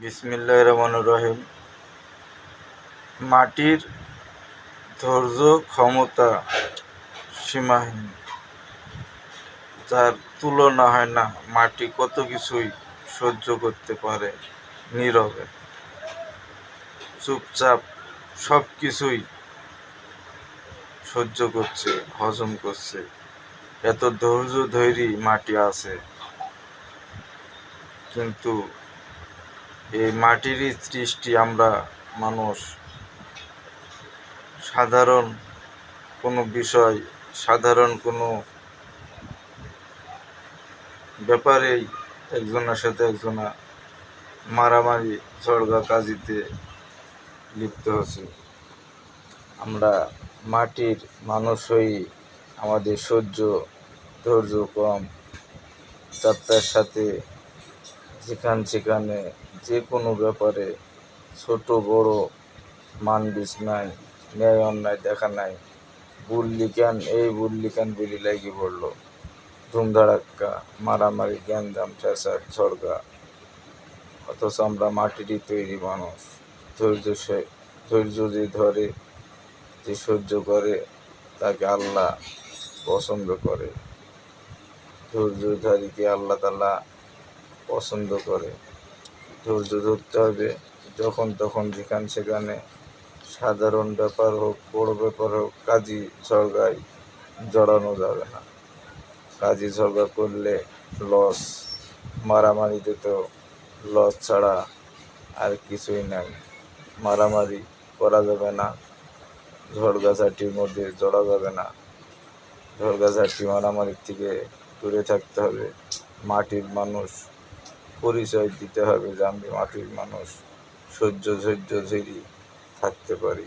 বিসমিল্লাহ রহমান রহিম। মাটির ধৈর্য ক্ষমতা সীমাহীন, যার তুলনা হয় না, মাটি কত কিছুই সহ্য করতে পারে নীরবে। চুপচাপ সব কিছুই সহ্য করছে, হজম করছে। এত ধৈর্য ধৈর্যই মাটি আছে, কিন্তু এই মাটিরই সৃষ্টি আমরা মানুষ। সাধারণ কোনো বিষয়, সাধারণ কোনো ব্যাপারেই একজনের সাথে একজনা মারামারি ঝড়গা কাজিতে লিপ্ত হচ্ছে। আমরা মাটির মানুষ হই, আমাদের সহ্য, ধৈর্য কম যাত্রার সাথে যেখান সেখানে যে কোনো ব্যাপারে ছোট, বড়, মান নাই, ন্যায়, অন্যায় দেখা নাই, বুল্লি কেন, এই বুল্লি কেন বলি লাগি পড়ল? ধুমধাড়াক্কা, মারামারি গ্যাঞ্জাম ফ্যাসাদ ঝড়গা অথচ আমরা মাটিরই তৈরি মানুষ। ধৈর্য সে, ধৈর্য যে ধরে, যে সহ্য করে, তাকে আল্লাহ পছন্দ করে। ধৈর্যধারীকে আল্লাহ তালা পছন্দ করে। ধৈর্য ধরতে হবে। যখন তখন যেখান সেখানে সাধারণ ব্যাপার হোক, বড় ব্যাপার হোক, কাজী ঝগড়ায় জড়ানো যাবে না। কাজী ঝগড়া করলে লস মারামারিতে তো লস ছাড়া আর কিছুই নাই। মারামারি করা যাবে না। ঝড়গাছাটির মধ্যে জড়া যাবে না। ঝড়গাছাটি মারামারির থেকে দূরে থাকতে হবে। মাটির মানুষ পরিচয় দিতে হবে যে আমি মাটির মানুষ। সহ্য ধৈর্য ধৈর্য থাকতে পারি।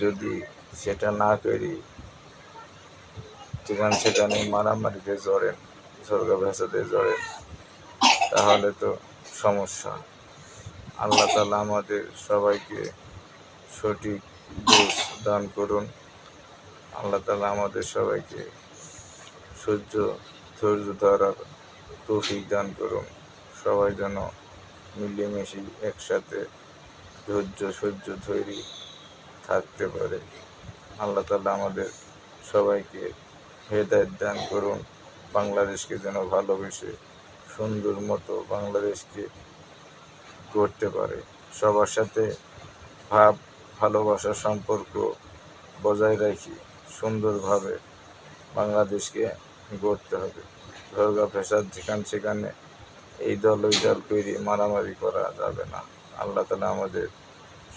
যদি সেটা না করি, যেখানে সেখানে মারামারিতে জড়েন ঝরগা ভেসাতে জড়েন, তাহলে তো সমস্যা। আল্লাহ তালা আমাদের সবাইকে সঠিক বুঝ দান করুন। আল্লাহ তালা আমাদের সবাইকে সহ্য ধৈর্য ধরার তৌফিক দান করুন। সবাই যেন মিলেমিশে একসাথে ধৈর্য সহ্য ধৈর্য থাকতে পারে। আল্লাহ তালা আমাদের সবাইকে হেদায়ত দান করুন। বাংলাদেশকে যেন ভালোবেসে সুন্দর মতো বাংলাদেশকে করতে পারে। সবার সাথে ভাব ভালোবাসার সম্পর্ক বজায় রাখি। সুন্দরভাবে বাংলাদেশকে গড়তে হবে। ঝরগা ফেসাদ যেখান সেখানে এই দল, ওই দল তৈরি মারামারি করা যাবে না। আল্লাহ তালা আমাদের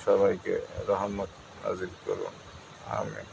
সবাইকে রহমত নাজিল করুন। আমিন।